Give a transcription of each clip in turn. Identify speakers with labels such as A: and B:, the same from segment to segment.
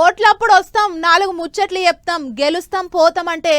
A: ఓట్లప్పుడు వస్తాం నాలుగు ముచ్చట్లు చెప్తాం గెలుస్తాం పోతాం అంటే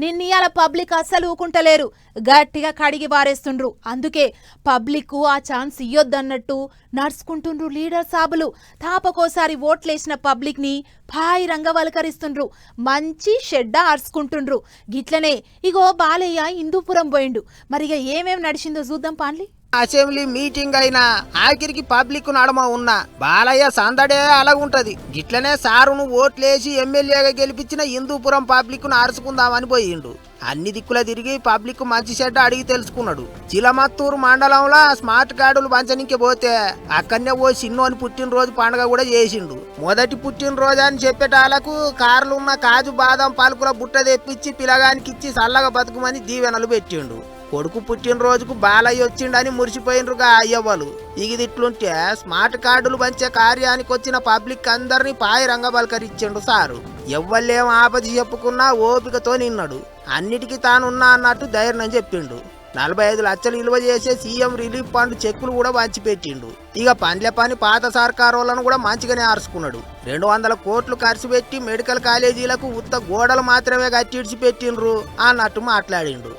A: నిన్నీయాల పబ్లిక్ అస్సలు ఊకుంటలేరు. గట్టిగా కడిగి బారేస్తుండ్రు అందుకే పబ్లిక్ ఆ ఛాన్స్ ఇయ్యొద్దన్నట్టు నడుచుకుంటుండ్రు లీడర్ సాబులు. తాపకోసారి ఓట్లేసిన పబ్లిక్ని భాయి రంగవలకరిస్తుండ్రు మంచి షెడ్డ అరుచుకుంటుండ్రు గిట్లనే ఇగో బాలయ్య ఇందూపురం పోయిండు. మరిగా ఏమేం నడిచిందో చూద్దాం పాన్లీ
B: అసెంబ్లీ మీటింగ్ అయినా ఆఖరికి పబ్లిక్ నడమ ఉన్నా బాలయ్య సందడే అలాగుంటది. గిట్లనే సారును ఓట్లేసి ఎమ్మెల్యేగా గెలిపించిన హిందూపురం పబ్లిక్ను అరుచుకుందామని పోయిండు. అన్ని దిక్కుల తిరిగి పబ్లిక్ మంచి చెడ్డ అడిగి తెలుసుకున్నాడు. చిలమత్తూరు మండలంలో స్మార్ట్ కార్డులు పంచనీకి పోతే అక్కడనే ఓ చిన్నోని పుట్టినరోజు పండుగ కూడా చేసిండు. మొదటి పుట్టినరోజు అని చెప్పేటాలకు కార్లు ఉన్న కాజు బాదం పాలకుల బుట్ట తెప్పించి పిలగానికి ఇచ్చి చల్లగా బతుకుమని దీవెనలు పెట్టిండు. కొడుకు పుట్టినరోజుకు బాలయ్య వచ్చిండని మురిసిపోయినరుగా అయ్యవ్వలు. ఇగిది ఇట్లుంటే స్మార్ట్ కార్డులు పంచే కార్యానికి వచ్చిన పబ్లిక్ అందరినీ పాయి రంగబలకరిచ్చిండు సారు. ఎవ్వలేం ఆపది చెప్పుకున్నా ఓపికతో నిన్నాడు. అన్నిటికీ తానున్నా అన్నట్టు ధైర్యం చెప్పిండు. నలభై ఐదు లక్షలు విలువ చేసే సీఎం రిలీఫ్ ఫండ్ చెక్కులు కూడా పంచిపెట్టిండు. ఇక పండ్ల పని పాత సర్కారోళ్ళను కూడా మంచిగానే ఆర్చుకున్నాడు. రెండు వందల కోట్లు ఖర్చు పెట్టి మెడికల్ కాలేజీలకు ఉత్త గోడలు మాత్రమే కట్టిడిచి పెట్టిండ్రు అన్నట్టు మాట్లాడిండు.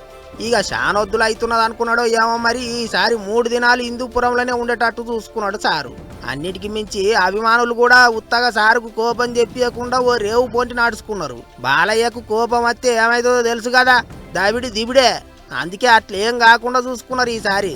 B: ఇక శానొద్దులు అవుతున్నది అనుకున్నాడో ఏమో మరి. ఈసారి మూడు దినాలు హిందూపురంలోనే ఉండేటట్టు చూసుకున్నాడు సారు. అన్నిటికి మించి అభిమానులు కూడా ఉత్తగా సారుకు కోపం చెప్పకుండా ఓ రేవు పొంటి నడుచుకున్నారు బాలయ్యకు కోపం వస్తే ఏమైతుందో తెలుసు కదా. దావిడి దివిడే. అందుకే అట్లేం కాకుండా చూసుకున్నారు ఈసారి.